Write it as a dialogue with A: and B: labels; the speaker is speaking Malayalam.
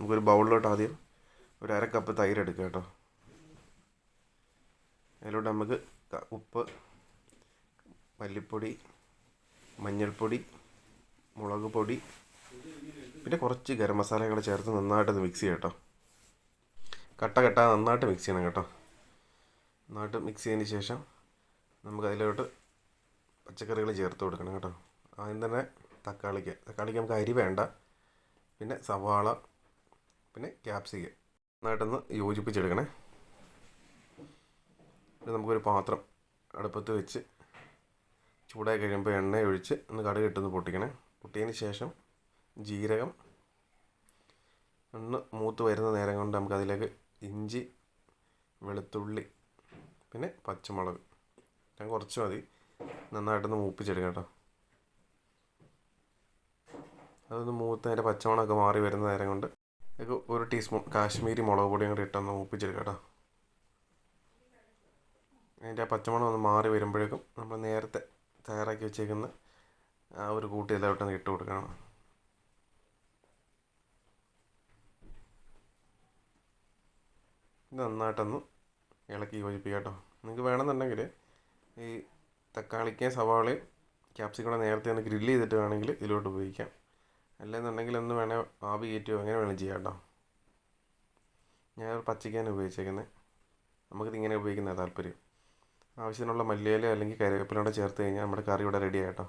A: നമുക്കൊരു ബൗളിലോട്ട് ആദ്യം ഒരു അര കപ്പ് തൈര് എടുക്കുക കേട്ടോ. അതിലോട്ട് നമുക്ക് ഉപ്പ് മല്ലിപ്പൊടി മഞ്ഞൾപ്പൊടി മുളക് പൊടി പിന്നെ കുറച്ച് ഗരം മസാലകൾ ചേർത്ത് നന്നായിട്ട് മിക്സ് ചെയ്യാം കേട്ടോ. കട്ട കട്ട നന്നായിട്ട് മിക്സ് ചെയ്യണം കേട്ടോ. നന്നായിട്ട് മിക്സ് ചെയ്തതിന് ശേഷം നമുക്ക് അതിലോട്ട് പച്ചക്കറികൾ ചേർത്ത് കൊടുക്കണം കേട്ടോ. ആദ്യം തന്നെ തക്കാളിക്ക്. തക്കാളിക്ക് നമുക്ക് അരി വേണ്ട. പിന്നെ സവാള പിന്നെ ക്യാപ്സിക്കം നന്നായിട്ടൊന്ന് യോജിപ്പിച്ചെടുക്കണേ. ഇത് നമുക്കൊരു പാത്രം അടുപ്പത്ത് വെച്ച് ചൂടായി കഴിയുമ്പോൾ എണ്ണ ഒഴിച്ച് ഒന്ന് കടുക് ഇട്ടൊന്ന് പൊട്ടിക്കണേ. പൊട്ടിയതിന് ശേഷം ജീരകം ഒന്ന് മൂത്ത് വരുന്ന നേരം കൊണ്ട് നമുക്ക് അതിലേക്ക് ഇഞ്ചി വെളുത്തുള്ളി പിന്നെ പച്ചമുളക്. ഞാൻ കുറച്ച് മതി. നന്നായിട്ടൊന്ന് മൂപ്പിച്ചെടുക്കാം കേട്ടോ. അതൊന്ന് മൂത്ത് അതിന്റെ പച്ചമണമൊക്കെ മാറി വരുന്ന നേരം കൊണ്ട് ഇതിലേക്ക് ഒരു ടീസ്പൂൺ കാശ്മീരി മുളക് പൊടിയും കൂടി ഇട്ടൊന്ന് മൂപ്പിച്ചെടുക്കാം കേട്ടോ അതിന്റെ ആ പച്ചമണം ഒന്ന് മാറി വരുമ്പോഴേക്കും നമ്മൾ നേരത്തെ തയ്യാറാക്കി വെച്ചേക്കുന്ന ആ ഒരു കൂട്ടി ഇതിലോട്ടൊന്ന് ഇട്ട് കൊടുക്കണം. ഇത് നന്നായിട്ടൊന്ന് ഇളക്കി യോജിപ്പിക്കുക കേട്ടോ നിങ്ങൾക്ക് വേണമെന്നുണ്ടെങ്കിൽ ഈ തക്കാളിക്കയും സവാളയും ക്യാപ്സിക്കൂടെ നേരത്തെ ഒന്ന് ഗ്രില്ല് ചെയ്തിട്ട് വേണമെങ്കിൽ ഇതിലോട്ട് ഉപയോഗിക്കാം. അല്ലെന്നുണ്ടെങ്കിൽ ഒന്ന് വേണേൽ ആവി കയറ്റുകയോ അങ്ങനെ വേണം ചെയ്യാം കേട്ടോ. ഞാൻ പച്ചയ്ക്കാണ് ഉപയോഗിച്ചേക്കുന്നത് നമുക്കിത് ഇങ്ങനെ ഉപയോഗിക്കുന്നതാണ് താല്പര്യം. ആവശ്യത്തിനുള്ള മല്ലിയില അല്ലെങ്കിൽ കറിവേപ്പില കൂടെ ചേർത്ത് കഴിഞ്ഞാൽ നമ്മുടെ കറി ഇവിടെ റെഡി ആയിട്ടോ